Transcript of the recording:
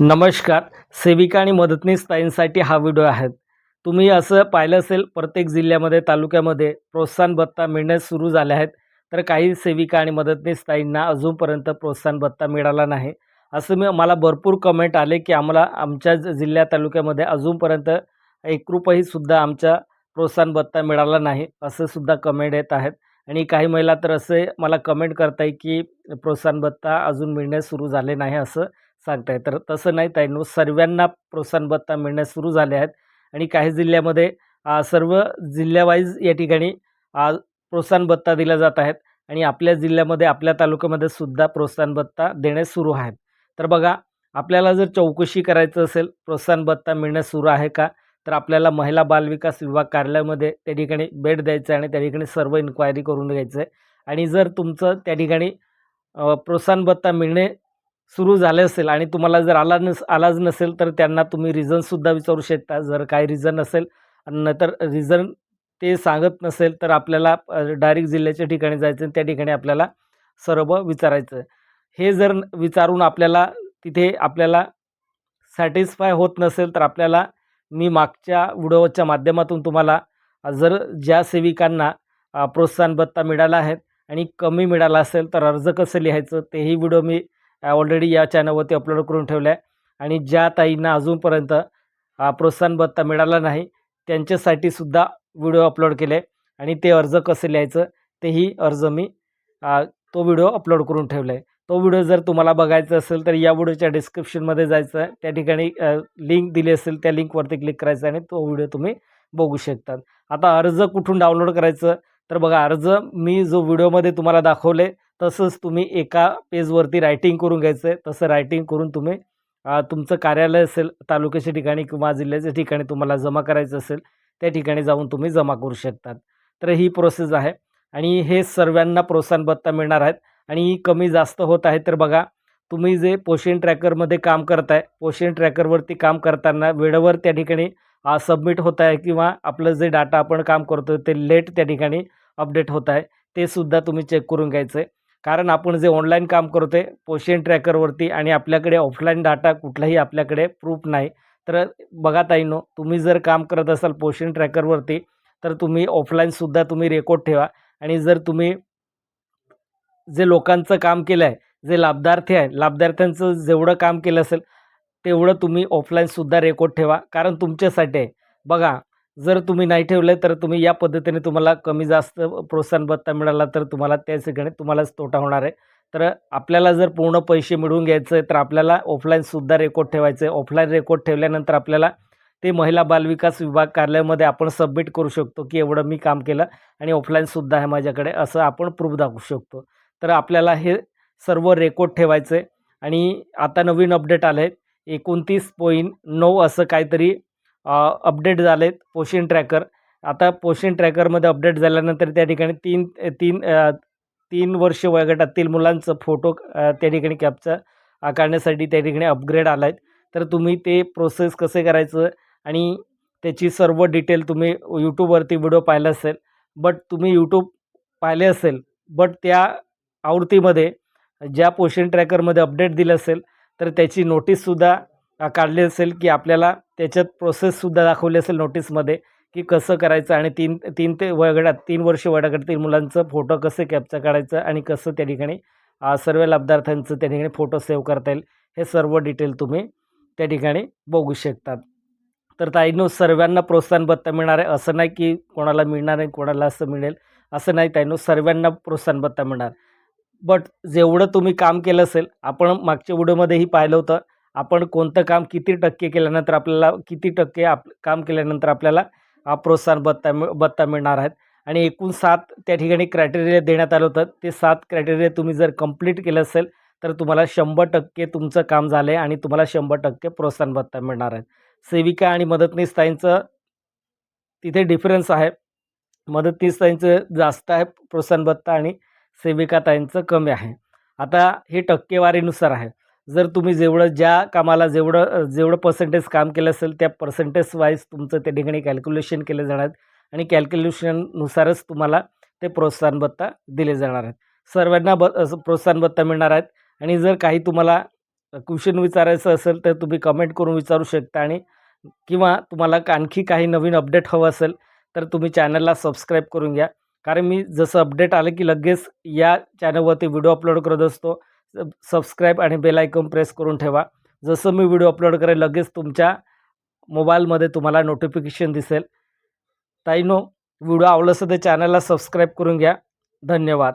नमस्कार. सेविका आणि मदतनीस ताईंसाठी हा व्हिडिओ आहे. तुम्ही असं पाहिलं असेल प्रत्येक जिल्ह्यामध्ये तालुक्यामध्ये प्रोत्साहन भत्ता मिळण्यास सुरू झाले आहेत. तर काही सेविका आणि मदतनीस ताईंना अजूनपर्यंत प्रोत्साहन भत्ता मिळाला नाही. असं मी मला भरपूर कमेंट आले की आम्हाला आमच्या ज- जिल्ह्या तालुक्यामध्ये अजूनपर्यंत एक रुपयाही सुद्धा आमच्या प्रोत्साहन भत्ता मिळाला नाही असं सुद्धा कमेंट येत आहेत. आणि काही महिला तर असे मला कमेंट करताय की प्रोत्साहन भत्ता अजून मिळण्यास सुरू झाले नाही असं सांगताय. तर तसं नाही ताईंनो सर्वांना प्रोत्साहन भत्ता मिळण्यास सुरू झाले आहेत आणि काही जिल्ह्यामध्ये सर्व जिल्ह्यावाईज या ठिकाणी प्रोत्साहन भत्ता दिला जात आहेत आणि आपल्या जिल्ह्यामध्ये आपल्या तालुक्यामध्ये सुद्धा प्रोत्साहन भत्ता देणे सुरू आहेत. तर बघा आपल्याला जर चौकशी करायचं असेल प्रोत्साहन भत्ता मिळण्यास सुरू आहे का? तर आपल्याला महिला बालविकास विभाग कार्यालयामध्ये त्या ठिकाणी भेट द्यायचं आहे आणि त्या ठिकाणी सर्व इन्क्वायरी करून घ्यायचं आहे. आणि जर तुमचं त्या ठिकाणी प्रोत्साहन भत्ता मिळणे सुरू झाले असेल आणि तुम्हाला जर आला नस आलाच नसेल तर त्यांना तुम्ही रिझनसुद्धा विचारू शकता. जर काही रिझन असेल नंतर रिझन ते सांगत नसेल तर आपल्याला डायरेक्ट जिल्ह्याच्या ठिकाणी जायचं आणि त्या ठिकाणी आपल्याला सर्व विचारायचं. हे जर विचारून आपल्याला तिथे आपल्याला सॅटिस्फाय होत नसेल तर आपल्याला मी मागच्या व्हिडिओच्या माध्यमातून तुम्हाला जर ज्या सेविकांना प्रोत्साहन भत्ता मिळाला आहे आणि कमी मिळाला असेल तर अर्ज कसं लिहायचं तेही व्हिडिओ मी ऑलरेडी या चॅनलवरती अपलोड करून ठेवलं आहे आणि ज्या ताईंना अजूनपर्यंत प्रोत्साहन भत्ता मिळाला नाही त्यांच्यासाठी सुद्धा व्हिडिओ अपलोड केले. आणि ते अर्ज कसे लिहायचं तेही अर्ज मी तो व्हिडिओ अपलोड करून ठेवला आहे तो व्हिडिओ जर तुम्हाला बघायचा असेल तर या व्हिडिओच्या डिस्क्रिप्शनमध्ये जायचं आहे. त्या ठिकाणी लिंक दिली असेल त्या लिंकवरती क्लिक करायचं आणि तो व्हिडिओ तुम्ही बघू शकतात. आता अर्ज कुठून डाउनलोड करायचं? तर बघा अर्ज मी जो व्हिडिओमध्ये तुम्हाला दाखवले तसंच तुम्ही एका पेजवरती रायटिंग करून घ्यायचं आहे तसं रायटिंग करून तुम्ही तुमचं कार्यालय असेल तालुक्याच्या ठिकाणी किंवा जिल्ह्याच्या ठिकाणी तुम्हाला जमा करायचं असेल त्या ठिकाणी जाऊन तुम्ही जमा करू शकतात. तर ही प्रोसेस आहे. आणि हे सर्वांना प्रोत्साहन भत्ता मिळणार आहेत. आणि कमी जास्त होत आहे तर बघा तुम्ही जे पोषण ट्रॅकरमध्ये काम करताय पोषण ट्रॅकरवरती काम करताना वेळेवर त्या ठिकाणी सबमिट होत आहे किंवा आपलं जे डाटा आपण काम करतो ते लेट त्या ठिकाणी अपडेट होत आहे ते सुद्धा तुम्ही चेक करून घ्यायचं आहे कारण आपण जे ऑनलाईन काम करतो आहे पोशन ट्रॅकरवरती आणि आपल्याकडे ऑफलाईन डाटा कुठलाही आपल्याकडे प्रूफ नाही. तर बघा ताईनो तुम्ही जर काम करत असाल पोशन ट्रॅकरवरती तर तुम्ही ऑफलाईनसुद्धा तुम्ही रेकॉर्ड ठेवा. आणि जर तुम्ही जे लोकांचं काम केलं आहे जे लाभार्थी आहे लाभार्थ्यांचं जेवढं काम केलं असेल तेवढं तुम्ही ऑफलाईनसुद्धा रेकॉर्ड ठेवा. कारण तुमच्यासाठी आहे. बघा जर तुम्ही नाही ठेवलं तर तुम्ही या पद्धतीने तुम्हाला कमी जास्त प्रोत्साहन भत्ता मिळाला तर तुम्हाला त्या ठिकाणी तुम्हालाच तोटा होणार आहे. तर आपल्याला जर पूर्ण पैसे मिळवून घ्यायचं आहे तर आपल्याला ऑफलाईनसुद्धा रेकॉर्ड ठेवायचं. आहे ऑफलाईन रेकॉर्ड ठेवल्यानंतर आपल्याला ते महिला बालविकास विभाग कार्यालयामध्ये आपण सबमिट करू शकतो की एवढं मी काम केलं आणि ऑफलाईनसुद्धा आहे माझ्याकडे असं आपण प्रूफ दाखवू शकतो. तर आपल्याला हे सर्व रेकॉर्ड ठेवायचं आहे आणि आता नवीन अपडेट आले आहेत एकोणतीस पॉईंट नऊ असं काहीतरी अपडेट झाले आहेत पोषण ट्रॅकर आता पोषण ट्रॅकरमध्ये अपडेट झाल्यानंतर त्या ठिकाणी तीन तीन तीन वर्ष वयोगटातील मुलांचं फोटो त्या ठिकाणी कॅप्चा काढण्यासाठी त्या ठिकाणी अपग्रेड आला आहेत तर तुम्ही ते प्रोसेस कसे करायचं आणि त्याची सर्व डिटेल तुम्ही यूट्यूबवरती व्हिडिओ पाहिला असेल बट तुम्ही यूट्यूब पाहिले असेल बट त्या आवृत्तीमध्ये ज्या पोषण ट्रॅकरमध्ये अपडेट दिलं असेल तर त्याची नोटीससुद्धा काढले असेल की आपल्याला त्याच्यात प्रोसेससुद्धा दाखवली असेल नोटीसमध्ये की कसं करायचं आणि तीन तीन ते वयगडात तीन वर्ष वयोगटातील मुलांचं फोटो कसे कॅप्चर काढायचं आणि कसं त्या ठिकाणी सर्व लाभार्थ्यांचं त्या ठिकाणी फोटो सेव्ह करता येईल हे सर्व डिटेल तुम्ही त्या ठिकाणी बघू शकतात. तर ताईनो सर्वांना प्रोत्साहन भत्ता मिळणार आहे. असं नाही की कोणाला मिळणार नाही कोणाला असं मिळेल. असं नाही ताईनो सर्वांना प्रोत्साहन भत्ता मिळणार. बट जेवढं तुम्ही काम केलं असेल आपण मागच्या व्हिडिओमध्येही पाहिलं होतं आपण कोणतं काम किती टक्के केल्यानंतर आपल्याला किती टक्के आप काम केल्यानंतर आपल्याला हा प्रोत्साहन भत्ता मिळ भत्ता मिळणार आहेत? आणि एकूण सात त्या ठिकाणी क्रायटेरिया देण्यात आलं होतं. ते सात क्रायटेरिया तुम्ही जर कंप्लीट केलं असेल तर तुम्हाला शंभर टक्के तुमचं काम झालं आहे आणि तुम्हाला शंभर टक्के प्रोत्साहन भत्ता मिळणार आहे सेविका आणि मदतनीस ताईंचं तिथे डिफरन्स आहे. मदतनीस ताईंचं जास्त आहे प्रोत्साहन भत्ता आणि सेविका ताईंचं कमी आहे. आता हे टक्केवारीनुसार आहे. जर तुम्ही जेवढं ज्या कामाला जेवढं जेवढं पर्सेंटेज काम केलं असेल त्या पर्सेंटेज वाईज तुमचं त्या ठिकाणी कॅल्क्युलेशन केले जाणार. आहेत आणि कॅल्क्युलेशननुसारच तुम्हाला ते प्रोत्साहन भत्ता दिले जाणार आहेत. सर्वांना ब असं प्रोत्साहन भत्ता मिळणार आहेत. आणि जर काही तुम्हाला क्वेश्चन विचारायचं असेल तर तुम्ही कमेंट करून विचारू शकता. आणि किंवा तुम्हाला आणखी काही नवीन अपडेट हवं असेल तर तुम्ही चॅनलला सबस्क्राईब करून घ्या. कारण मी जसं अपडेट आलं की लगेच या चॅनलवरती व्हिडिओ अपलोड करत असतो. सबस्क्राईब आणि बेलायकन प्रेस करून ठेवा. जसं मी व्हिडिओ अपलोड करेल लगेच तुमच्या मोबाईलमध्ये तुम्हाला नोटिफिकेशन दिसेल. ताईनो व्हिडिओ आवडलं असेल तर चॅनलला सबस्क्राईब करून घ्या. धन्यवाद.